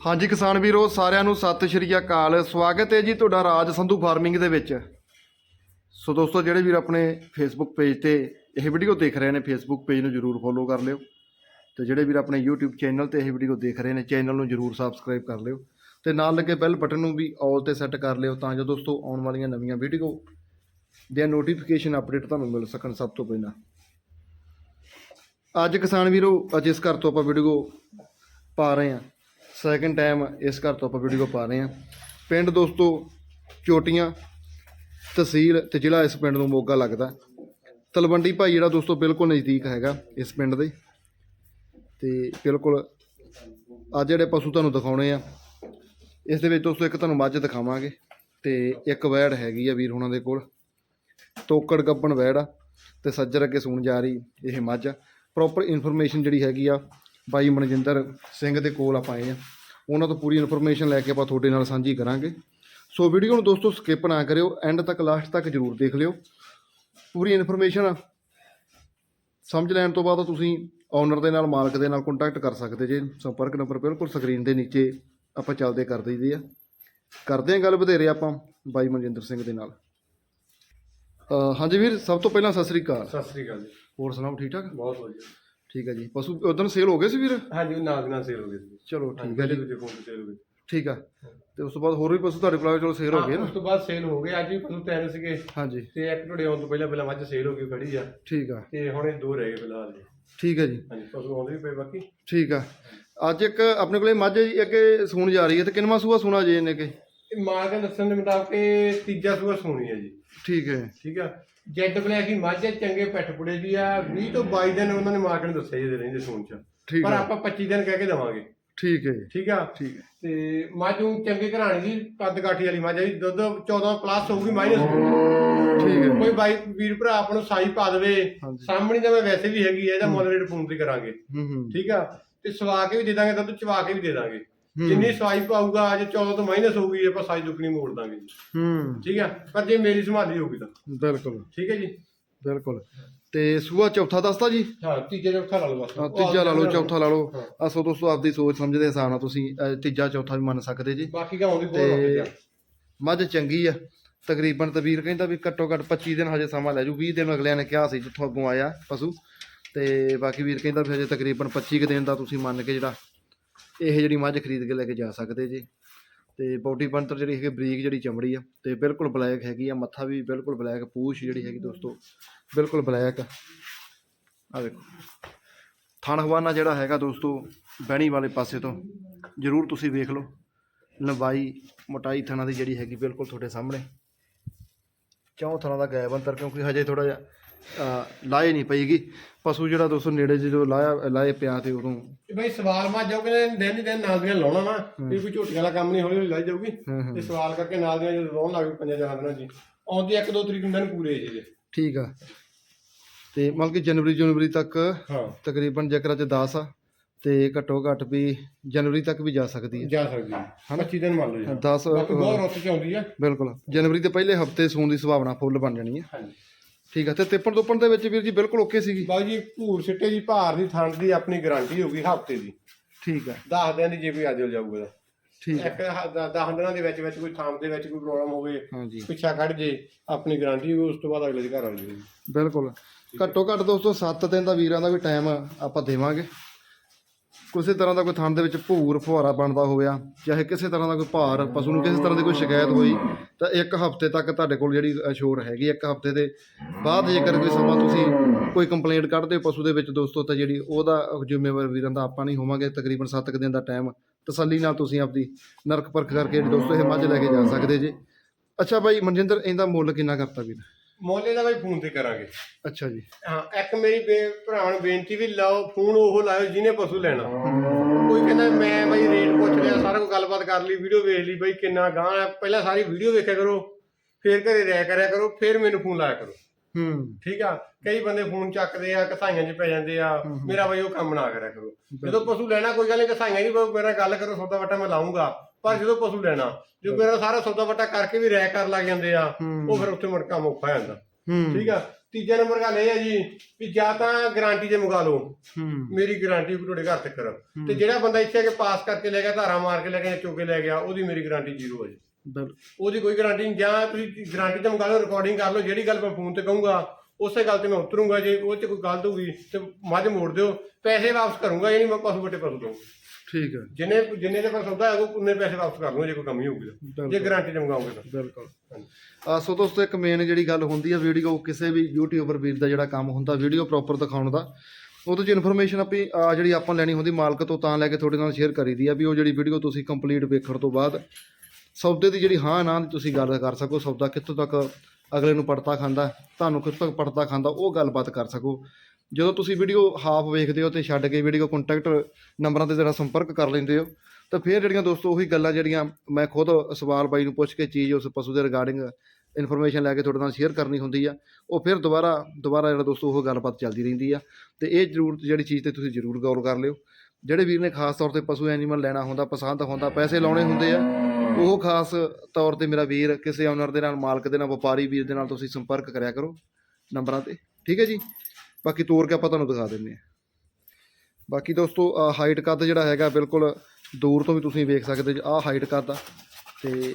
ਹਾਂਜੀ ਕਿਸਾਨ ਵੀਰੋ, ਸਾਰਿਆਂ ਨੂੰ ਸਤਿ ਸ਼੍ਰੀ ਅਕਾਲ। ਸਵਾਗਤ ਹੈ ਜੀ ਤੁਹਾਡਾ ਰਾਜ ਸੰਧੂ ਫਾਰਮਿੰਗ ਦੇ ਵਿੱਚ। ਸੋ ਦੋਸਤੋ, ਜਿਹੜੇ ਵੀਰ ਆਪਣੇ ਫੇਸਬੁੱਕ ਪੇਜ ਤੇ ਇਹ ਵੀਡੀਓ ਦੇਖ ਰਹੇ ਨੇ ਫੇਸਬੁੱਕ ਪੇਜ ਨੂੰ ਜਰੂਰ ਫੋਲੋ ਕਰ ਲਿਓ। ਤੇ ਜਿਹੜੇ ਵੀਰ ਆਪਣੇ YouTube ਚੈਨਲ ਤੇ ਇਹ ਵੀਡੀਓ ਦੇਖ ਰਹੇ ਨੇ ਚੈਨਲ ਨੂੰ ਜਰੂਰ ਸਬਸਕ੍ਰਾਈਬ ਕਰ ਲਿਓ। ਤੇ ਨਾਲ ਲੱਗੇ ਬੈਲ ਬਟਨ ਨੂੰ ਵੀ ਆਲ ਤੇ ਸੈੱਟ ਕਰ ਲਿਓ ਤਾਂ ਜੋ ਦੋਸਤੋ ਆਉਣ ਵਾਲੀਆਂ ਨਵੀਆਂ ਵੀਡੀਓ ਦੀਆਂ ਨੋਟੀਫਿਕੇਸ਼ਨ ਅਪਡੇਟ ਤੁਹਾਨੂੰ ਮਿਲ ਸਕਣ ਸਭ ਤੋਂ ਪਹਿਲਾਂ। ਅੱਜ ਕਿਸਾਨ ਵੀਰੋ, ਅੱਜ ਇਸ ਘਰ ਤੋਂ ਆਪਾਂ ਵੀਡੀਓ ਪਾ ਰਹੇ ਹਾਂ। ਸੈਕਿੰਡ ਟਾਈਮ ਇਸ ਘਰ ਤੋਂ ਆਪਾਂ ਵੀਡੀਓ ਪਾ ਰਹੇ ਹਾਂ। ਪਿੰਡ ਦੋਸਤੋ, ਚੋਟੀਆਂ, ਤਹਿਸੀਲ ਤੇ ਜ਼ਿਲ੍ਹਾ ਇਸ ਪਿੰਡ ਨੂੰ ਮੋਗਾ ਲੱਗਦਾ ਤਲਵੰਡੀ ਭਾਈ ਜਿਹੜਾ ਦੋਸਤੋ ਬਿਲਕੁਲ ਨਜ਼ਦੀਕ ਹੈਗਾ ਇਸ ਪਿੰਡ ਦੇ। ਤੇ ਬਿਲਕੁਲ ਅੱਜ ਜਿਹੜੇ ਪਸ਼ੂ ਤੁਹਾਨੂੰ ਦਿਖਾਉਣੇ ਆ, ਇਸ ਦੇ ਵਿੱਚ ਦੋਸਤੋ ਇੱਕ ਤੁਹਾਨੂੰ ਮੱਝ ਦਿਖਾਵਾਂਗੇ। ਤੇ ਇੱਕ ਵੈੜ ਹੈਗੀ ਆ ਵੀਰ ਹੁਣਾਂ ਦੇ ਕੋਲ। ਤੋਕੜ ਗੱਬਣ ਵੈੜ ਆ ਤੇ ਸੱਜਰ ਅੱਗੇ ਸੂਣ ਜਾ ਰਹੀ ਇਹ ਮੱਝ ਆ। ਪ੍ਰੋਪਰ ਇਨਫੋਰਮੇਸ਼ਨ ਜਿਹੜੀ ਹੈਗੀ ਆ ਬਾਈ ਮਨਜਿੰਦਰ ਸਿੰਘ ਦੇ ਕੋਲ ਆਪਾਂ ਆਏ ਆ ਉਹਨਾਂ ਤੋਂ ਪੂਰੀ ਇਨਫੋਰਮੇਸ਼ਨ ਲੈ ਕੇ ਆਪਾਂ ਤੁਹਾਡੇ ਨਾਲ ਸਾਂਝੀ ਕਰਾਂਗੇ। ਸੋ ਵੀਡੀਓ ਨੂੰ ਦੋਸਤੋ ਸਕਿਪ ਨਾ ਕਰਿਓ ਐਂਡ ਤੱਕ ਲਾਸਟ ਤੱਕ ਜਰੂਰ ਦੇਖ ਲਿਓ। ਪੂਰੀ ਇਨਫੋਰਮੇਸ਼ਨ ਸਮਝ ਲੈਣ ਤੋਂ ਬਾਅਦ ਤੁਸੀਂ ਓਨਰ ਦੇ ਨਾਲ ਮਾਲਕ ਦੇ ਨਾਲ ਕੰਟੈਕਟ ਕਰ ਸਕਦੇ ਜੇ। ਸੰਪਰਕ ਨੰਬਰ ਬਿਲਕੁਲ ਸਕਰੀਨ ਦੇ ਨੀਚੇ ਆਪਾਂ ਚੱਲਦੇ ਕਰ ਦਈਦੇ ਆ। ਕਰਦੇ ਆ ਗੱਲ ਵਧੇਰੇ ਆਪਾਂ ਬਾਈ ਮਨਜਿੰਦਰ ਸਿੰਘ ਦੇ ਨਾਲ। ਹਾਂਜੀ ਵੀਰ ਸਭ ਤੋਂ ਪਹਿਲਾਂ ਸਤਿ ਸ੍ਰੀ ਅਕਾਲ। ਸਤਿ ਸ੍ਰੀ ਅਕਾਲ ਜੀ। ਹੋਰ ਸੁਣਾਓ ਠੀਕ ਠਾਕ? ਬਹੁਤ ਵਧੀਆ। ਠੀਕ ਹੈ ਜੀ। ਪਸ਼ੂ ਉਦੋਂ ਸੇਲ ਹੋ ਗਏ ਸੀ ਵੀਰ? ਹਾਂਜੀ ਉਹ ਨਾਲ ਦੀ ਨਾਲ ਸੇਲ ਹੋ ਗਈ ਸੀ। ਚਲੋ ਠੀਕ ਹੈ ਜੀ। ਦੂਜੇ ਫੋਨ ਤੇ ਸੇਲ ਹੋ ਗਈ ਠੀਕ ਆ। ਤੇ ਉਸ ਤੋਂ ਬਾਅਦ ਹੋਰ ਵੀ ਪਸ਼ੂ ਤੁਹਾਡੇ ਕੋਲ ਚਲੋ ਸੇਲ ਹੋ ਗਏ ਨਾ। ਉਸ ਤੋਂ ਬਾਅਦ ਸੇਲ ਹੋ ਗਏ। ਅੱਜ ਵੀ ਪਸ਼ੂ ਤਿੰਨ ਸੀਗੇ। ਹਾਂਜੀ। ਤੇ ਇੱਕ ਤੁਹਾਡੇ ਆਉਣ ਤੋਂ ਪਹਿਲਾਂ ਪਹਿਲਾਂ ਮੱਝ ਸੇਲ ਹੋ ਗਈ ਖੜੀ ਆ। ਠੀਕ ਆ। ਤੇ ਹੁਣ ਇਹ ਦੋ ਰਹਿ ਗਏ ਫਿਲਹਾਲ ਜੀ। ਠੀਕ ਹੈ ਜੀ। ਹਾਂਜੀ ਪਸ਼ੂ ਆਉਂਦੇ ਵੀ ਪਏ ਬਾਕੀ। ਠੀਕ ਆ। ਅੱਜ ਇੱਕ ਆਪਣੇ ਕੋਲੇ ਮੱਝ ਜੀ ਅੱਗੇ ਸੂਣ ਜਾ ਰਹੀ ਹੈ। ਤੇ ਕਿੰਨਵਾਂ ਸੂਆ ਸੂਣਾ ਜੇ ਇਹਨੇ ਕਿ? ਇਹ ਮਾਂ ਦੇ ਦੱਸਣ ਦੇ ਮੁਤਾਬਕ ਇਹ ਤੀਜਾ ਸੂਆ ਸੋਣੀ ਆ ਜੀ। ਠੀਕ ਹੈ। ਠੀਕ ਆ? ਜੈਡ ਬਲੈਕ ਹੀ ਮੱਝ ਹੈ, ਚੰਗੇ ਪੈਠ ਪੁੜੇ ਦੀ ਆ। 20 ਤੋਂ 22 ਦਿਨ ਉਹਨਾਂ ਨੇ ਮਾਰਕੀਟ ਨੂੰ ਦੱਸਿਆ ਜੀ ਰਹਿੰਦੇ ਸੂਣ ਚ। ਠੀਕ ਪਰ ਆਪਾਂ 25 ਦਿਨ ਕਹਿ ਕੇ ਦਵਾਂਗੇ। ਠੀਕ ਹੈ। ਠੀਕ ਆ? ਠੀਕ ਹੈ। ਤੇ ਮੱਝ ਚੰਗੇ ਘਰਾਣੇ ਦੀ ਕੱਦ ਕਾਠੀ ਵਾਲੀ ਮੱਝ ਜੀ। ਦੁੱਧ 14 ਪਲੱਸ ਹੋਊਗੀ ਮਾਈਨਸ ਠੀਕ ਹੈ। ਕੋਈ ਬਾਈ ਵੀਰ ਭਰਾ ਆਪ ਨੂੰ ਸਾਈ ਪਾ ਦੇਵੇ। ਹਾਂਜੀ। ਸਾਹਮਣੀ ਤਾਂ ਮੈਂ ਵੈਸੇ ਵੀ ਹੈਗੀ ਹੈ ਇਹਦਾ ਮੁੱਲ ਰੇਟ ਫੋਨ ਤੇ ਕਰਾਂਗੇ। ਹੂੰ ਹੂੰ। ਠੀਕ ਆ? ਤੇ ਸਵਾ ਕੇ ਵੀ ਦੇ ਦਾਂਗੇ ਦੁੱਧ ਚਵਾ ਕੇ ਵੀ ਦੇ ਦਾਂਗੇ। ਹੂੰ। ਜਿੰਨੀ ਸਵਾਈ ਪਾਊਗਾ ਜੇ 14 ਤੋਂ ਮਾਈਨਸ ਹੋਊਗੀ ਆਪਾਂ ਸਾਈ ਦੁੱਗਣੀ ਮੋੜ ਦਾਂਗੇ ਜੀ। ਹੂੰ। ਠੀਕ ਆ? ਪਰ ਜੇ ਮੇਰੀ ਸੰਭਾਲੀ ਹੋਊਗੀ ਤਾਂ। ਬਿਲਕੁਲ। ਠੀਕ ਹੈ ਜੀ? ਬਿਲਕੁਲ। ਤੇ ਸੂਆ ਚੌਥਾ ਦੱਸਦਾ ਜੀ? ਹਾਂ ਤੀਜੇ ਚੌਥਾ ਲਾ ਲਓ ਬਸ। ਹਾਂ, ਤੀਜਾ ਲਾ ਲਓ ਚੌਥਾ ਲਾ ਲਓ। ਹਾਂ। ਆ ਸੋ ਦੋਸਤੋ ਆਪਦੀ ਸੋਚ ਸਮਝ ਦੇ ਹਿਸਾਬ ਨਾਲ ਤੁਸੀਂ ਤੀਜਾ ਚੌਥਾ ਵੀ ਮੰਨ ਸਕਦੇ ਜੀ। ਬਾਕੀ ਗਾਉਂ ਦੀ ਬਹੁਤ ਮੱਝ ਚੰਗੀ ਆ। ਤਕਰੀਬਨ ਤਬੀਰ ਕਹਿੰਦਾ ਵੀ ਘੱਟੋ ਘੱਟ 25 ਦਿਨ ਹਜੇ ਸਮਾਂ ਲੈ ਜੂ 20 ਦਿਨ ਅਗਲਿਆਂ ਨੇ ਕਿਹਾ ਸੀ ਜਿੱਥੋਂ ਅੱਗੋਂ ਆਇਆ ਪਸ਼ੂ। ਤੇ ਬਾਕੀ ਵੀਰ ਕਹਿੰਦਾ ਵੀ ਹਜੇ ਤਕਰੀਬਨ 25 ਕੁ ਦਿਨ ਦਾ ਤੁਸੀਂ ਮੰਨ ਕੇ ਜਿਹੜਾ ਇਹ ਜਿਹੜੀ ਮੱਝ ਖਰੀਦ ਕੇ ਲੈ ਕੇ ਜਾ ਸਕਦੇ ਜੀ। ਤੇ ਬੋਡੀ ਬੰਤਰ ਜਿਹੜੀ ਹੈਗੀ, ਬਰੀਕ ਜਿਹੜੀ ਚਮੜੀ ਆ, ਤੇ ਬਿਲਕੁਲ ਬਲੈਕ ਹੈਗੀ ਆ, ਮੱਥਾ ਵੀ ਬਿਲਕੁਲ ਬਲੈਕ, ਪੂਛ ਜਿਹੜੀ ਹੈਗੀ ਦੋਸਤੋ, ਬਿਲਕੁਲ ਬਲੈਕ ਆ। ਵੇਖੋ। ਥਣ ਹਵਾਨਾ ਜਿਹੜਾ ਹੈਗਾ ਦੋਸਤੋ, ਬਹਿਣੀ ਵਾਲੇ ਪਾਸੇ ਤੋਂ, ਜਰੂਰ ਤੁਸੀਂ ਵੇਖ ਲਓ। ਲੰਬਾਈ, ਮੋਟਾਈ ਥਣਾ ਦੀ ਜਿਹੜੀ ਹੈਗੀ ਬਿਲਕੁਲ ਤੁਹਾਡੇ ਸਾਹਮਣੇ। ਚੌਂ ਥਣਾ ਦਾ ਗੈਬ ਅੰਤਰ, ਕਿਉਂਕਿ ਹਜੇ ਥੋੜਾ ਜਿਹਾ ਲਾਏ ਨਹੀਂ ਪਈਗੀ। ਪਸ਼ੂ ਜਿਹੜਾ ਦੋਸਤੋ ਨੇੜੇ ਜਦੋਂ ਲਾਇਆ ਲਾਏ ਪਿਆ ਤੇ ਉਦੋਂ। ਬਈ ਸਵਾਲ ਮਾ ਜਾਓਗੇ ਨੇ ਦਿਨ ਦੀ ਦਿਨ ਨਾਲ ਦੀਆਂ ਲਾਉਣਾ ਨਾ ਇਹ ਕੋਈ ਝੋਟੀਆਂ ਦਾ ਕੰਮ ਨਹੀਂ ਹੌਲੀ ਹੌਲੀ ਲਾਈ ਜਾਊਗੀ। ਹੂੰ ਹੂੰ। ਤੇ ਸਵਾਲ ਕਰਕੇ ਨਾਲ ਦੀਆਂ ਜਦੋਂ ਲਾਉਣ ਲੱਗ ਪਏ ਪੰਜਾਂ ਚਾਰਾਂ ਦਿਨਾਂ ਜੀ ਆਉਂਦੀ ਇੱਕ ਦੋ ਤਰੀਕ ਨੂੰ ਦਿਨ ਪੂਰੇ ਜੀ। ਠੀਕ ਆ। ਤੇ ਮਤਲਬ ਕਿ ਜਨਵਰੀ ਜਨਵਰੀ ਤੱਕ ਹਾਂ। ਤਕਰੀਬਨ ਜੇਕਰ ਅੱਜ 10 ਆ ਤੇ ਘੱਟੋ ਘੱਟ ਵੀ ਜਨਵਰੀ ਤੱਕ ਵੀ ਜਾ ਸਕਦੀ ਹੈ ਜਾ ਸਕਦੀ ਹੈ 25 ਦਿਨ ਮੰਨ ਲਓ ਜੀ। 10 ਬਾਕੀ ਬਹੁਤ ਰੁੱਤ ਚ ਆਉਂਦੀ ਆ। ਬਿਲਕੁਲ। ਜਨਵਰੀ ਦੇ ਪਹਿਲੇ ਹਫ਼ਤੇ ਸੂਣ ਦੀ ਸੰਭਾਵਨਾ ਫੁੱਲ ਬਣ ਜਾਣੀ ਹੈ ਹਾਂਜੀ। ਠੀਕ ਆ ਤੇ ਤਿੱਪਣ ਤੋਪਣ ਦੇ ਵਿੱਚ ਵੀਰ ਜੀ ਬਿਲਕੁਲ ਓਕੇ ਸੀਗੀ। ਬਾਈ ਜੀ ਭੂਰ ਸਿੱਟੇ ਦੀ ਭਾਰ ਦੀ ਥਣ ਦੀ ਆਪਣੀ ਗਾਰੰਟੀ ਹੋਊਗੀ ਹਫ਼ਤੇ ਦੀ। ਠੀਕ ਆ। 10 ਦਿਨ ਦੀ ਜੇ ਕੋਈ ਅੱਜ ਜਾਊਗਾ। ਤਾਂ ਠੀਕ ਆ। ਇੱਕ 10 ਦਿਨਾਂ ਦੇ ਵਿੱਚ ਵਿੱਚ ਕੋਈ ਥਾਂ ਦੇ ਵਿੱਚ ਕੋਈ ਪ੍ਰੋਬਲਮ ਹੋਵੇ ਪਿੱਛਾ ਕੱਢ ਜੇ ਆਪਣੀ ਗਾਰੰਟੀ ਉਸ ਤੋਂ ਬਾਅਦ ਅਗਲੇ ਦੇ ਘਰ ਆ ਜਾਊਗੀ। ਬਿਲਕੁਲ। ਘੱਟੋ ਘੱਟ ਦੋਸਤੋ 7 ਦਿਨ ਦਾ ਵੀਰਾਂ ਦਾ ਵੀ ਟਾਈਮ ਆਪਾਂ ਦੇਵਾਂਗੇ। ਕਿਸੇ ਤਰ੍ਹਾਂ ਦਾ ਕੋਈ ਥਣ ਦੇ ਵਿੱਚ ਭੂਰ ਫੁਹਾਰਾ ਬਣਦਾ ਹੋਇਆ ਚਾਹੇ ਕਿਸੇ ਤਰ੍ਹਾਂ ਦਾ ਕੋਈ ਭਾਰ, ਪਸ਼ੂ ਨੂੰ ਕਿਸੇ ਤਰ੍ਹਾਂ ਦੀ ਕੋਈ ਸ਼ਿਕਾਇਤ ਹੋਈ, ਤਾਂ ਇੱਕ ਹਫ਼ਤੇ ਤੱਕ ਤੁਹਾਡੇ ਕੋਲ ਜਿਹੜੀ ਅਸ਼ੋਰ ਹੈਗੀ ਇੱਕ ਹਫ਼ਤੇ ਦੇ ਬਾਅਦ ਜੇਕਰ ਕੋਈ ਸਮਾਂ ਤੁਸੀਂ ਕੋਈ ਕੰਪਲੇਂਟ ਕੱਢਦੇ ਹੋ ਪਸ਼ੂ ਦੇ ਵਿੱਚ ਦੋਸਤੋ, ਤਾਂ ਜਿਹੜੀ ਉਹਦਾ ਜ਼ਿੰਮੇਵਾਰ ਵੀਰਾਂ ਦਾ ਆਪਾਂ ਨਹੀਂ ਹੋਵਾਂਗੇ, ਤਕਰੀਬਨ 7 ਦਿਨ ਦਾ ਟਾਈਮ ਤਸੱਲੀ ਨਾਲ ਤੁਸੀਂ ਆਪਦੀ ਨਰਕ ਪਰਖ ਕਰਕੇ ਦੋਸਤੋ ਇਹ ਮੱਝ ਲੈ ਕੇ ਜਾ ਸਕਦੇ ਜੇ। ਅੱਛਾ ਬਾਈ, ਮਨਜਿੰਦਰ, ਇਹਦਾ ਮੁੱਲ ਕਿੰਨਾ ਕਰਤਾ ਵੀਰ? ਮੋਲੇ ਦਾ ਬਾਈ ਫੋਨ ਤੇ ਕਰਾਂਗੇ। ਅੱਛਾ ਜੀ। ਹਾਂ ਇੱਕ ਮੇਰੀ ਬੇ- ਭਰਾ ਨੂੰ ਬੇਨਤੀ ਵੀ ਲਾਓ ਫੋਨ ਉਹ ਲਾਇਓ ਜਿਹਨੇ ਪਸ਼ੂ ਲੈਣਾ। ਕੋਈ ਕਹਿੰਦਾ ਮੈਂ ਬਾਈ ਰੇਟ ਪੁੱਛ ਲਿਆ ਸਾਰਾ ਕੁਝ ਗੱਲਬਾਤ ਕਰ ਲਈ ਵੀਡੀਓ ਵੇਖ ਲਈ ਬਾਈ ਕਿੰਨਾ ਗਾਂ ਹੈ ਪਹਿਲਾਂ ਸਾਰੀ ਵੀਡੀਓ ਵੇਖਿਆ ਕਰੋ ਫੇਰ ਘਰੇ ਰਹਿ ਕਰਿਆ ਕਰੋ ਫੇਰ ਮੈਨੂੰ ਫੋਨ ਲਾਇਆ ਕਰੋ। ਹੂੰ। ਠੀਕ ਆ? ਕਈ ਬੰਦੇ ਫੋਨ ਚੱਕਦੇ ਆ ਕਸਾਈਆਂ 'ਚ ਪੈ ਜਾਂਦੇ ਆ ਮੇਰਾ ਬਾਈ ਉਹ ਕੰਮ ਨਾ ਕਰਿਆ ਕਰੋ। ਜਦੋਂ ਪਸ਼ੂ ਲੈਣਾ ਕੋਈ ਗੱਲ ਨਹੀਂ ਕਸਾਈਆਂ ਜੀ ਮੇਰਾ ਗੱਲ ਕਰੋ ਸੌਦਾ ਵਟਾ ਮੈਂ ਲਾਉਂਗਾ ਪਰ ਜਦੋਂ ਪਸ਼ੂ ਲੈਣਾ ਜੋ ਮੇਰਾ ਸਾਰਾ ਸੌਦਾ ਵਟਾ ਕਰਕੇ ਵੀ ਰਹਿ ਕਰ ਲੱਗ ਜਾਂਦੇ ਆ। ਉਹ ਫਿਰ ਉੱਥੇ ਮੁੜ ਕੰਮ ਔਖਾ ਜਾਂਦਾ। ਠੀਕ ਆ? ਤੀਜਾ ਨੰਬਰ ਗੱਲ ਇਹ ਹੈ ਜੀ ਵੀ ਜਾਂ ਤਾਂ ਗਾਰੰਟੀ ਤੇ ਮੰਗਾ ਲਓ। ਮੇਰੀ ਗਾਰੰਟੀ ਤੁਹਾਡੇ ਘਰ ਤੱਕ ਤੇ ਜਿਹੜਾ ਬੰਦਾ ਇੱਥੇ ਆ ਕੇ ਪਾਸ ਕਰਕੇ ਲੈ ਗਿਆ ਧਾਰਾ ਮਾਰ ਕੇ ਲੈ ਗਿਆ ਚੋਕੇ ਲੈ ਗਿਆ ਉਹਦੀ ਮੇਰੀ ਗਾਰੰਟੀ ਜ਼ੀਰੋ ਹੈ ਜੀ। ਉਹਦੀ ਕੋਈ ਗਾਰੰਟੀ ਨਹੀਂ। ਜਾਂ ਤੁਸੀਂ ਗਾਰੰਟੀ ਤੇ ਮੰਗਾ ਲਓ ਰਿਕਾਰਡਿੰਗ ਕਰ ਲਓ ਜਿਹੜੀ ਗੱਲ ਮੈਂ ਫੋਨ ਤੇ ਕਹੂੰਗਾ ਉਸੇ ਗੱਲ ਤੇ ਮੈਂ ਉਤਰੂੰਗਾ ਜੇ ਉਹ ਚ ਕੋਈ ਗਲਤ ਹੋਊਗੀ ਤੇ ਮੱਝ ਮੋੜ ਦਿਓ ਪੈਸੇ ਵਾਪਸ ਕਰੂੰਗਾ ਨਹੀਂ ਮੈਂ ਪਸ਼ੂ ਵੱਟੇ ਪਸ਼ੂ ਦਊਂਗਾ। ਠੀਕ ਹੈ। ਜਿੰਨੇ ਜਿੰਨੇ ਦੇ ਪਰ ਸੌਦਾ ਹੈਗਾ ਉਹਨੇ ਪੈਸੇ ਵਾਪਸ ਕਰ ਲਓ ਜੇ ਕੋਈ ਕਮੀ ਹੋਊਗੀ ਤਾਂ। ਜੇ ਗਾਰੰਟੀ ਤੇ ਮੰਗਾਓਗੇ ਤਾਂ। ਬਿਲਕੁਲ। ਆ ਸੋ ਦੋਸਤੋ ਇੱਕ ਮੇਨ ਜਿਹੜੀ ਗੱਲ ਹੁੰਦੀ ਆ ਵੀਡੀਓ ਕਿਸੇ ਵੀ ਯੂਟਿਊਬਰ ਵੀਰ ਦਾ ਜਿਹੜਾ ਕੰਮ ਹੁੰਦਾ ਵੀਡੀਓ ਪ੍ਰੋਪਰ ਦਿਖਾਉਣ ਦਾ ਉਹਦੇ ਚ ਇਨਫੋਰਮੇਸ਼ਨ ਆਪੀ ਜਿਹੜੀ ਆਪਾਂ ਲੈਣੀ ਹੁੰਦੀ ਮਾਲਕ ਤੋਂ ਤਾਂ ਲੈ ਕੇ ਤੁਹਾਡੇ ਨਾਲ ਸ਼ੇਅਰ ਕਰੀਦੀ ਆ ਵੀ ਉਹ ਜਿਹੜੀ ਵੀਡੀਓ ਤੁਸੀਂ ਕੰਪਲੀਟ ਵੇਖਣ ਤੋਂ ਬਾਅਦ ਸੌਦੇ ਦੀ ਜਿਹੜੀ ਹਾਂ ਨਾ ਦੀ ਤੁਸੀਂ ਗੱਲ ਕਰ ਸਕੋ ਸੌਦਾ ਕਿੱਥੋਂ ਤੱਕ ਅਗਲੇ ਨੂੰ ਪੜਤਾ ਖਾਂਦਾ, ਤੁਹਾਨੂੰ ਕਿੱਥੋਂ ਤੱਕ ਪੜਤਾ ਖਾਂਦਾ, ਉਹ ਗੱਲਬਾਤ ਕਰ ਸਕੋ। ਜਦੋਂ ਤੁਸੀਂ ਵੀਡੀਓ ਹਾਫ ਵੇਖਦੇ ਹੋ ਤੇ ਛੱਡ ਕੇ ਵੀਡੀਓ ਕੰਟੈਕਟ ਨੰਬਰਾਂ ਤੇ ਜਿਹੜਾ ਸੰਪਰਕ ਕਰ ਲੈਂਦੇ ਹੋ, ਤਾਂ ਫਿਰ ਜਿਹੜੀਆਂ ਦੋਸਤੋ ਉਹੀ ਗੱਲਾਂ ਜਿਹੜੀਆਂ ਮੈਂ ਖੁਦ ਸਵਾਲ ਬਾਈ ਨੂੰ ਪੁੱਛ ਕੇ ਚੀਜ਼ ਉਸ ਪਸ਼ੂ ਦੇ ਰਿਗਾਰਡਿੰਗ ਇਨਫੋਰਮੇਸ਼ਨ ਲੈ ਕੇ ਤੁਹਾਡੇ ਨਾਲ ਸ਼ੇਅਰ ਕਰਨੀ ਹੁੰਦੀ ਆ, ਉਹ ਫਿਰ ਦੁਬਾਰਾ ਦੁਬਾਰਾ ਜਿਹੜਾ ਦੋਸਤੋ ਉਹ ਗੱਲਬਾਤ ਚੱਲਦੀ ਰਹਿੰਦੀ ਆ, ਤੇ ਇਹ ਜ਼ਰੂਰ, ਜਿਹੜੀ ਚੀਜ਼ ਤੇ ਤੁਸੀਂ ਜ਼ਰੂਰ ਗੌਰ ਕਰ ਲਿਓ। ਜਿਹੜੇ ਵੀਰ ਨੇ ਖਾਸ ਤੌਰ ਤੇ ਪਸ਼ੂ ਐਨੀਮਲ ਲੈਣਾ ਹੁੰਦਾ, ਪਸੰਦ ਹੁੰਦਾ, ਪੈਸੇ ਲਾਉਣੇ ਹੁੰਦੇ ਆ, ਉਹ ਖਾਸ ਤੌਰ ਤੇ ਮੇਰਾ ਵੀਰ ਕਿਸੇ ਓਨਰ ਦੇ ਨਾਲ, ਮਾਲਕ ਦੇ ਨਾਲ, ਵਪਾਰੀ ਵੀਰ ਦੇ ਨਾਲ ਤੁਸੀਂ ਸੰਪਰਕ ਕਰਿਆ ਕਰੋ ਨੰਬਰਾਂ ਤੇ। ਠੀਕ ਹੈ ਜੀ? ਬਾਕੀ ਤੋਰ ਕੇ ਆਪਾਂ ਤੁਹਾਨੂੰ ਦਿਖਾ ਦਿੰਦੇ ਆ ਬਾਕੀ ਦੋਸਤੋ ਹਾਈਟ ਕੱਦ ਜਿਹੜਾ ਹੈਗਾ ਬਿਲਕੁਲ ਦੂਰ ਤੋਂ ਵੀ ਤੁਸੀਂ ਵੇਖ ਸਕਦੇ ਜੀ, ਆਹ ਹਾਈਟ ਕੱਦ ਆ। ਤੇ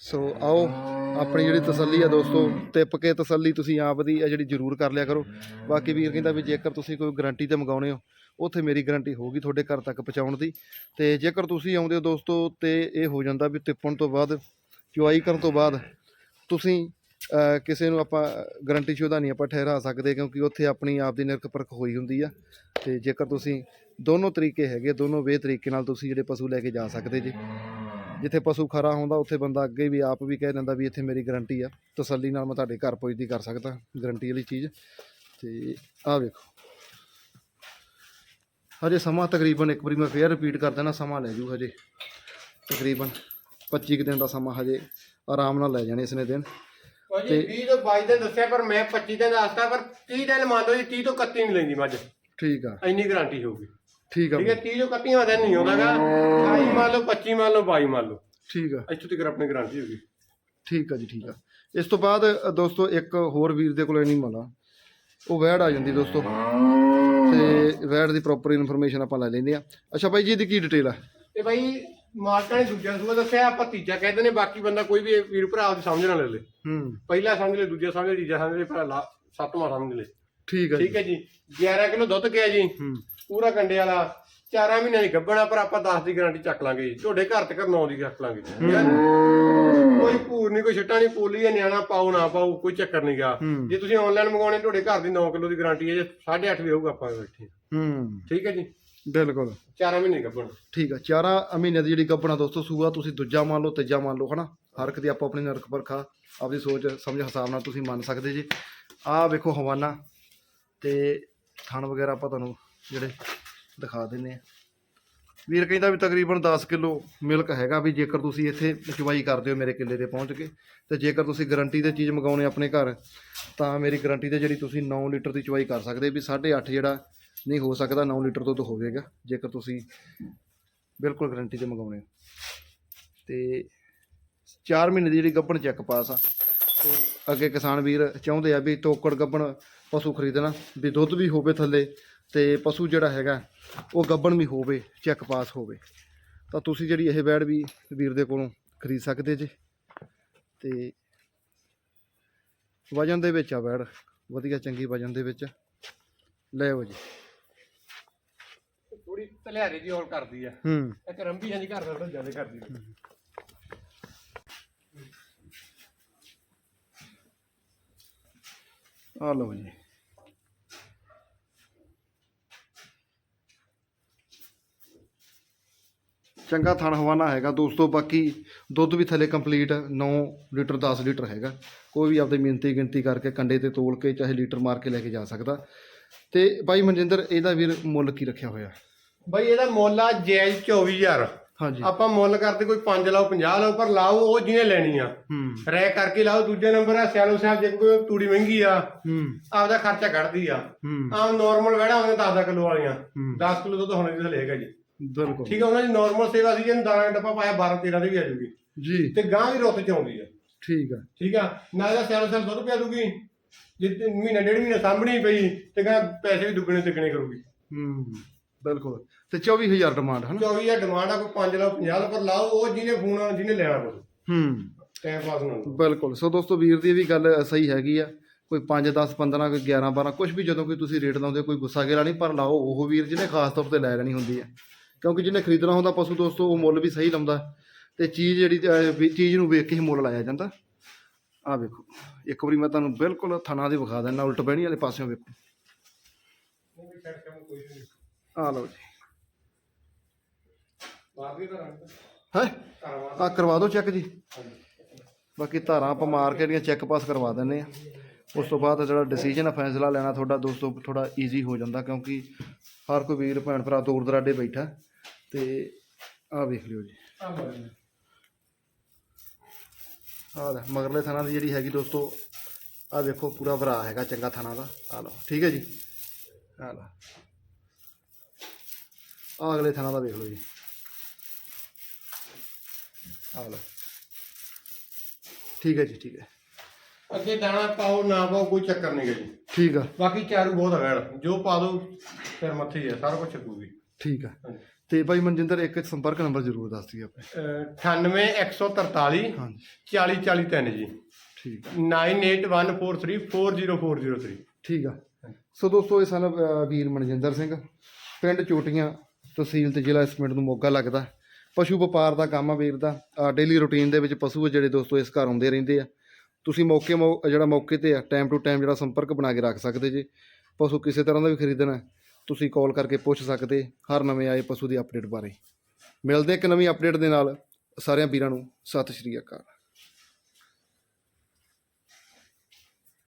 ਸੋ ਆਓ ਆਪਣੀ ਜਿਹੜੀ ਤਸੱਲੀ ਆ ਦੋਸਤੋ, ਟਿੱਪ ਕੇ ਤਸੱਲੀ ਤੁਸੀਂ ਆਪ ਦੀ ਆ ਜਿਹੜੀ ਜ਼ਰੂਰ ਕਰ ਲਿਆ ਕਰੋ। ਬਾਕੀ ਵੀਰ ਕਹਿੰਦਾ ਵੀ ਜੇਕਰ ਤੁਸੀਂ ਕੋਈ ਗਾਰੰਟੀ ਤੇ ਮੰਗਾਉਣੇ ਹੋ, ਉੱਥੇ ਮੇਰੀ ਗਾਰੰਟੀ ਹੋਊਗੀ ਤੁਹਾਡੇ ਘਰ ਤੱਕ ਪਹੁੰਚਾਉਣ ਦੀ। ਤੇ ਜੇਕਰ ਤੁਸੀਂ ਆਉਂਦੇ ਹੋ ਦੋਸਤੋ ਤੇ ਇਹ ਹੋ ਜਾਂਦਾ ਵੀ ਟਿੱਪਣ ਤੋਂ ਬਾਅਦ, ਚੁਆਈ ਕਰਨ ਤੋਂ ਬਾਅਦ ਤੁਸੀਂ ਕਿਸੇ ਨੂੰ ਆਪਾਂ ਗਾਰੰਟੀ ਸ਼ੁਦਾ ਨਹੀਂ ਆਪਾਂ ਠਹਿਰਾ ਸਕਦੇ ਕਿਉਂਕਿ ਉੱਥੇ ਆਪਣੀ ਆਪ ਦੀ ਨਿਰਖ ਪਰਖ ਹੋਈ ਹੁੰਦੀ ਆ। ਤੇ ਜੇਕਰ ਤੁਸੀਂ ਦੋਨੋਂ ਤਰੀਕੇ ਹੈਗੇ, ਦੋਨੋਂ ਵੇ ਤਰੀਕੇ ਨਾਲ ਤੁਸੀਂ ਜਿਹੜੇ ਪਸ਼ੂ ਲੈ ਕੇ ਜਾ ਸਕਦੇ ਜੀ। ਜਿੱਥੇ ਪਸ਼ੂ ਖਰਾ ਹੁੰਦਾ ਉੱਥੇ ਬੰਦਾ ਅੱਗੇ ਵੀ ਆਪ ਵੀ ਕਹਿ ਦਿੰਦਾ ਵੀ ਇੱਥੇ ਮੇਰੀ ਗਾਰੰਟੀ ਆ। ਤਸੱਲੀ ਨਾਲ ਮੈਂ ਤੁਹਾਡੇ ਘਰ ਪਹੁੰਚਦੀ ਕਰ ਸਕਦਾ ਗਾਰੰਟੀ ਵਾਲੀ ਚੀਜ਼। ਤੇ ਆਹ ਵੇਖੋ। ਹਜੇ ਸਮਾਂ ਤਕਰੀਬਨ ਇੱਕ ਵਾਰੀ ਮੈਂ ਫੇਰ ਰਿਪੀਟ ਕਰ ਦੇਣਾ ਸਮਾਂ ਲੈ ਜੂ ਹਜੇ। ਤਕਰੀਬਨ 25 ਕੁ ਦਿਨ ਦਾ ਸਮਾਂ ਹਜੇ ਆਰਾਮ ਨਾਲ ਲੈ ਜਾਣੇ ਇਸਨੇ ਦਿਨ। ਭਾਜੀ 20 ਤੋਂ 22 ਦਿਨ ਦੱਸਿਆ ਪਰ ਮੈਂ 25 ਦਿਨ ਦੱਸਦਾ ਪਰ 30 ਦਿਨ ਮੰਨ ਲਓ ਜੀ 30 ਤੋਂ 31 ਨਹੀਂ ਲੈਂਦੀ ਮੱਝ ਠੀਕ ਆ। ਇੰਨੀ ਗਾਰੰਟੀ ਹੋਊਗੀ। ਠੀਕ ਆ ਠੀਕ ਹੈ 30 ਤੋਂ 31 ਦਿਨ ਨਹੀਂ ਆਉਂਦਾਗਾ 28 ਮੰਨ ਲਓ 25 ਮੰਨ ਲਓ 22 ਮੰਨ ਲਓ। ਠੀਕ ਆ। ਇੱਥੋਂ ਤੱਕ ਆਪਣੀ ਗਾਰੰਟੀ ਹੋਊਗੀ ਠੀਕ ਆ ਜੀ ਠੀਕ ਆ। ਇਸ ਤੋਂ ਬਾਅਦ ਦੋਸਤੋ ਇੱਕ ਹੋਰ ਵੀਰ ਦੇ ਕੋਲ ਨਹੀਂ ਮਲਾ। ਉਹ ਵੈੜ ਆ ਜਾਂਦੀ ਦੋਸਤੋ। ਤੇ ਵੈੜ ਦੀ ਪ੍ਰੋਪਰ ਇਨਫੋਰਮੇਸ਼ਨ ਆਪਾਂ ਲੈ ਲੈਂਦੇ ਆ। ਅੱਛਾ ਬਾਈ ਜੀ ਇਹਦੀ ਕੀ ਡਿਟੇਲ ਆ? ਤੇ ਭਾਈ ਮਾਲਕਾਂ ਨੇ ਦੂਜਾ ਸੂਆ ਦੱਸਿਆ ਆਪਾਂ ਤੀਜਾ ਕਹਿੰਦੇ ਨੇ ਬਾਕੀ ਬੰਦਾ ਕੋਈ ਵੀ ਵੀਰ ਭਰਾ ਆਪਦੀ ਸਮਝ ਨਾ ਲੈ ਲੇ। ਹੂੰ। ਪਹਿਲਾ ਸਮਝ ਲੈ ਦੂਜਾ ਸਮਝ ਲੈ ਤੀਜਾ ਸਮਝ ਲੈ ਭਰਾ ਸੱਤਵਾਂ ਸਮਝ ਲੈ। ਠੀਕ ਜੀ। ਠੀਕ ਹੈ ਜੀ। 11 ਕਿਲੋ ਦੁੱਧ ਗਿਆ ਜੀ। ਹੂੰ। ਪੂਰਾ ਕੰਡੇ ਵਾਲਾ। ਚਾਰਾਂ ਮਹੀਨਿਆਂ ਦੀ ਗੱਭਣਾ ਪਰ ਆਪਾਂ 10 ਦੀ ਗਾਰੰਟੀ ਚੱਕ ਲਾਂਗੇ ਜੀ। ਤੁਹਾਡੇ ਘਰ ਤੱਕ 9 ਦੀ ਰੱਖ ਲਾਂਗੇ ਹੈ? ਕੋਈ ਭੂਰ ਨਹੀਂ ਕੋਈ ਛੱਟਾ ਨਹੀਂ ਪੋਲੀ ਹੈ ਨਿਆਣਾ ਪਾਓ ਨਾ ਪਾਓ ਕੋਈ ਚੱਕਰ ਨਹੀਂ ਗਾ। ਹੂੰ। ਜੇ ਤੁਸੀਂ ਆਨਲਾਈਨ ਮੰਗਾਉਣੇ ਤੁਹਾਡੇ ਘਰ ਦੀ 9 ਕਿਲੋ ਦੀ ਗਾਰੰਟੀ ਹੈ ਜੇ 8.5 ਵੀ ਹੋਊਗਾ ਆਪਾਂ ਬੈਠੇ ਹੂੰ। ਠੀਕ ਹੈ ਜੀ। ਬਿਲਕੁਲ। ਚਾਰਾਂ ਮਹੀਨੇ ਗੱਭਣ। ਠੀਕ ਆ ਚਾਰਾਂ ਮਹੀਨੇ ਦੀ ਜਿਹੜੀ ਗੱਭਣਾ ਦੋਸਤੋ ਸੂਆ ਤੁਸੀਂ ਦੂਜਾ ਮੰਨ ਲਓ ਤੀਜਾ ਮੰਨ ਲਓ ਹਨਾ? ਹਰ ਇੱਕ ਦੀ ਆਪੋ ਆਪਣੀ ਨਰਕ ਪਰਖਾ ਆਪਦੀ ਸੋਚ ਸਮਝ ਹਿਸਾਬ ਨਾਲ ਤੁਸੀਂ ਮੰਨ ਸਕਦੇ ਜੀ। ਆਹ ਵੇਖੋ ਹਵਾਨਾ। ਤੇ ਥਣ ਵਗੈਰਾ ਆਪਾਂ ਤੁਹਾਨੂੰ ਜਿਹੜੇ ਦਿਖਾ ਦਿੰਨੇ ਆ ਵੀਰ ਕਹਿੰਦਾ ਵੀ ਤਕਰੀਬਨ 10 ਕਿਲੋ ਮਿਲਕ ਹੈਗਾ ਵੀ ਜੇਕਰ ਤੁਸੀਂ ਇੱਥੇ ਚੁਵਾਈ ਕਰਦੇ ਹੋ ਮੇਰੇ ਕਿੱਲੇ ਤੇ ਪਹੁੰਚ ਕੇ, ਤੇ ਜੇਕਰ ਤੁਸੀਂ ਗਾਰੰਟੀ ਤੇ ਚੀਜ਼ ਮੰਗਾਉਣੇ ਆਪਣੇ ਘਰ, ਤਾਂ ਮੇਰੀ ਗਾਰੰਟੀ ਤੇ ਜਿਹੜੀ ਤੁਸੀਂ 9 ਲੀਟਰ ਦੀ ਚੁਵਾਈ ਕਰ ਸਕਦੇ ਵੀ 8.5 ਜਿਹੜਾ ਨਹੀਂ ਹੋ ਸਕਦਾ 9 ਲੀਟਰ ਦੁੱਧ ਹੋਵੇਗਾ, ਜੇਕਰ ਤੁਸੀਂ ਬਿਲਕੁਲ ਗਾਰੰਟੀ ਤੇ ਮੰਗਾਉਣੇ ਹੋ। ਤੇ 4 ਮਹੀਨੇ ਦੀ ਜਿਹੜੀ ਗੱਭਣ ਚੈੱਕ ਪਾਸ ਆ, ਤੇ ਅੱਗੇ ਕਿਸਾਨ ਵੀਰ ਚਾਹੁੰਦੇ ਆ ਵੀ ਤੋਕੜ ਗੱਭਣ ਪਸ਼ੂ ਖਰੀਦਣਾ ਵੀ ਦੁੱਧ ਵੀ ਹੋਵੇ ਥੱਲੇ ਤੇ ਪਸ਼ੂ ਜਿਹੜਾ ਹੈਗਾ ਉਹ ਗੱਭਣ ਵੀ ਹੋਵੇ ਚੈੱਕ ਪਾਸ ਹੋਵੇ। ਤਾਂ ਤੁਸੀਂ ਜਿਹੜੀ ਇਹ ਵੈੜ ਵੀ ਵੀਰ ਦੇ ਕੋਲੋਂ ਖਰੀਦ ਸਕਦੇ ਜੇ। ਤੇ ਵਜਨ ਦੇ ਵਿੱਚ ਆ ਵੈੜ ਵਧੀਆ ਚੰਗੀ ਵਜਨ ਦੇ ਵਿੱਚ। ਲੈ ਆਓ ਜੀ। ਥੋੜੀ ਤਲਿਆਰੇ ਜੀ ਹੋਰ ਕਰਦੀ ਆ। ਹੂੰ। ਇੱਕ ਰੰਬੀ ਜਾਂਦੀ ਘਰ ਦਾ ਜ਼ਿਆਦਾ ਕਰਦੀ ਆ। ਆ ਲਓ ਜੀ। ਚੰਗਾ ਥਣ ਹਵਾਨਾ ਹੈਗਾ ਦੋਸਤੋ ਬਾਕੀ ਦੁੱਧ ਵੀ ਥੱਲੇ ਕੰਪਲੀਟ 9 ਲੀਟਰ 10 ਲੀਟਰ ਹੈਗਾ। ਕੋਈ ਵੀ ਆਪਦੀ ਮਿਹਨਤੀ ਗਿਣਤੀ ਕਰਕੇ ਕੰਡੇ ਤੇ ਤੋਲ ਕੇ ਚਾਹੇ ਲੀਟਰ ਮਾਰ ਕੇ ਲੈ ਕੇ ਜਾ ਸਕਦਾ। ਤੇ ਬਾਈ ਮਨਜਿੰਦਰ ਇਹਦਾ ਵੀਰ ਮੁੱਲ ਕੀ ਰੱਖਿਆ ਹੋਇਆ? ਬਈ ਇਹਦਾ ਮੁੱਲ ਆ ਜਾਇਜ਼ 24000 ਹਾਂਜੀ। ਆਪਾਂ ਮੁੱਲ ਕਰਦੇ ਕੋਈ 5 ਲਾਓ 50 ਲਾਓ ਪਰ ਲਾਓ ਉਹ ਜਿਹਨੇ ਲੈਣੀ ਆ। ਰਹਿ ਕਰਕੇ ਲਾਓ ਦੂਜਾ ਨੰਬਰ ਆ ਸਿਆਲੋ ਸਾਹਿਬ ਜੇ ਕੋਈ ਤੂੜੀ ਮਹਿੰਗੀ ਆ ਆਪਦਾ ਖਰਚਾ ਕੱਢਦੀ ਆ। ਆਮ ਨਾਰਮਲ ਵੜਾ ਹੁੰਦੇ 10 ਕਿਲੋ ਵਾਲੀਆਂ। ਹੂੰ। 10 ਕਿਲੋ ਦੁੱਧ ਹੋਣੇ ਦੀ ਹਲੇ ਹੈਗਾ ਜੀ। ਬਿਲਕੁਲ। ਠੀਕ ਹੈ ਉਹਨਾਂ ਦੀ ਨਾਰਮਲ ਸੇਵਾ ਸੀ ਜਿਹਨੂੰ ਦਾਣਾ ਡੱਬਾ ਪਾਇਆ 12 13 ਦੀ ਵੀ ਆ ਜੂਗੀ। ਜੀ। ਤੇ ਗਾਂ ਵੀ ਰੁੱਤ ਚ ਆਉਂਦੀ ਆ। ਠੀਕ ਆ। ਠੀਕ ਆ ਨਾਲ ਦਾ ਸੈਲ ਸੈਲ ਦੁੱਧ ਪਿਆ ਦੂਗੀ ਜੇ ਮਹੀਨਾ ਡੇਢ ਮਹੀਨਾ ਸਾਂਭਣੀ ਪਈ ਤੇ ਗਾਂ ਪੈਸੇ ਵੀ ਦੁੱਗਣੇ ਤਿੱਗਣੇ ਕਰੂਗੀ। ਹੂੰ ਬਿਲਕੁਲ। ਤੇ 24000 ਡਿਮਾਂਡ ਹਨ? 24000 ਡਿਮਾਂਡ ਆ ਕੋਈ 5 ਲਾਓ 50 ਲਾਓ ਪਰ ਲਾਓ ਉਹ ਜਿਹਨੇ ਫੋਨ ਜਿਹਨੇ ਲੈਣਾ ਹੂੰ। ਟਾਈਮ ਪਾਸ ਨਾ। ਬਿਲਕੁਲ। ਸੋ ਦੋਸਤੋ ਵੀਰ ਦੀ ਇਹ ਵੀ ਗੱਲ ਸਹੀ ਹੈਗੀ ਆ। ਕੋਈ 5 10 15 ਕੋਈ 11 12 ਕੁਝ ਵੀ ਜਦੋਂ ਕੋਈ ਤੁਸੀਂ ਰੇਟ ਲਾਉਂਦੇ ਹੋ, ਕੋਈ ਗੁੱਸਾ ਗਿਲਾ ਨਹੀਂ ਪਰ ਲਾਓ ਉਹ ਵੀਰ ਜਿਹਨੇ ਖਾਸ ਤੌਰ ਤੇ ਲੈ ਲੈਣੀ ਹੁੰਦੀ ਹੈ ਕਿਉਂਕਿ ਜਿਹਨੇ ਖਰੀਦਣਾ ਹੁੰਦਾ ਪਸ਼ੂ ਦੋਸਤੋ, ਉਹ ਮੁੱਲ ਵੀ ਸਹੀ ਲਾਉਂਦਾ। ਤੇ ਚੀਜ਼ ਜਿਹੜੀ ਚੀਜ਼ ਨੂੰ ਵੇਖ ਕੇ ਹੀ ਮੁੱਲ ਲਾਇਆ ਜਾਂਦਾ। ਆਹ ਵੇਖੋ, ਇੱਕ ਵਾਰੀ ਮੈਂ ਤੁਹਾਨੂੰ ਬਿਲਕੁਲ ਥਣਾ ਦੀ ਵਿਖਾ ਦਿੰਦਾ, ਉਲਟ ਬਹਿਣੀ ਵਾਲੇ ਪਾਸਿਓਂ ਵੇਖੋ। ਆ ਲਓ ਜੀ। ਬਾਕੀ ਤਾਂ ਹੈ? ਆ ਕਰਵਾ ਦਿਓ ਚੈੱਕ ਜੀ। ਬਾਕੀ ਧਾਰਾਂ ਆਪਾਂ ਮਾਰ ਕੇ ਜਿਹੜੀਆਂ ਚੈੱਕ ਪਾਸ ਕਰਵਾ ਦਿੰਨੇ ਆ। ਉਸ ਤੋਂ ਬਾਅਦ ਜਿਹੜਾ ਡਿਸੀਜਨ ਆ, ਫੈਸਲਾ ਲੈਣਾ ਤੁਹਾਡਾ ਦੋਸਤੋ ਥੋੜਾ ਈਜ਼ੀ ਹੋ ਜਾਂਦਾ ਕਿਉਂਕਿ ਹਰ ਕੋਈ ਵੀਰ, ਭੈਣ, ਭਰਾ ਦੂਰ ਦਰਾਡੇ ਬੈਠਾ। ਤੇ ਆਹ ਵੇਖ ਲਿਓ ਜੀ। ਆਹ ਲੈ ਮਗਰਲੇ ਥਾਣਾ ਦੀ ਜਿਹੜੀ ਹੈਗੀ ਦੋਸਤੋ ਆਹ ਵੇਖੋ ਪੂਰਾ ਭਰਾ ਹੈਗਾ ਚੰਗਾ ਥਾਣਾ ਦਾ। ਆਹ ਲਓ ਠੀਕ ਹੈ ਜੀ? ਆਹ ਲਓ ਆਹ ਅਗਲੇ ਥਾਣਾ ਦਾ ਵੇਖ ਲਓ ਜੀ। ਆਹ ਲਓ। ਠੀਕ ਹੈ ਜੀ ਠੀਕ ਹੈ। ਅੱਗੇ ਦਾਣਾ ਪਾਓ ਨਾ ਪਾਓ ਕੋਈ ਚੱਕਰ ਨਹੀਂ ਗਾ ਜੀ। ਠੀਕ ਆ। ਬਾਕੀ ਚਾਰੂ ਬਹੁਤ ਆ ਵੈਣ ਜੋ ਪਾ ਦੋ ਫਿਰ ਮੱਥੇ ਹੀ ਆ ਸਾਰਾ ਕੁਝ ਚੱਕੂਗੀ। ਠੀਕ ਆ। ਤੇ ਭਾਈ ਮਨਜਿੰਦਰ ਇੱਕ ਸੰਪਰਕ ਨੰਬਰ ਜ਼ਰੂਰ ਦੱਸ ਦਿਓ ਆਪਣੇ ਅਹ 98143 ਹਾਂਜੀ 4043 ਜੀ ਠੀਕ ਆ 9814340403 ਠੀਕ ਆ ਸੋ ਦੋਸਤੋ ਇਹ ਸਨ ਅ, ਵੀਰ ਮਨਜਿੰਦਰ ਸਿੰਘ ਪਿੰਡ ਚੋਟੀਆਂ ਤਹਿਸੀਲ ਤੇ ਜ਼ਿਲ੍ਹਾ ਇਸ ਪਿੰਡ ਨੂੰ ਮੋਗਾ ਲੱਗਦਾ ਪਸ਼ੂ ਵਪਾਰ ਦਾ ਕੰਮ ਆ ਵੀਰ ਦਾ ਡੇਲੀ ਰੁਟੀਨ ਦੇ ਵਿੱਚ ਪਸ਼ੂ ਆ ਜਿਹੜੇ ਦੋਸਤੋ ਇਸ ਘਰ ਆਉਂਦੇ ਰਹਿੰਦੇ ਆ ਤੁਸੀਂ ਮੌਕੇ ਮੌ- ਜਿਹੜਾ ਮੌਕੇ ਤੇ ਆ ਟਾਈਮ ਟੂ ਟਾਈਮ ਜਿਹੜਾ ਸੰਪਰਕ ਬਣਾ ਕੇ ਰੱਖ ਸਕਦੇ ਜੇ ਪਸ਼ੂ ਕਿਸੇ ਤਰ੍ਹਾਂ ਦਾ ਵੀ ਖਰੀਦਣਾ ਹੈ, ਤੁਸੀਂ ਕਾਲ ਕਰਕੇ ਪੁੱਛ ਸਕਦੇ ਹਰ ਨਵੇਂ ਆਏ ਪਸ਼ੂ ਦੀ ਅਪਡੇਟ ਬਾਰੇ। ਮਿਲਦੇ ਇੱਕ ਨਵੀਂ ਅਪਡੇਟ ਦੇ ਨਾਲ ਸਾਰਿਆਂ ਵੀਰਾਂ ਨੂੰ ਸਤਿ ਸ਼੍ਰੀ ਅਕਾਲ।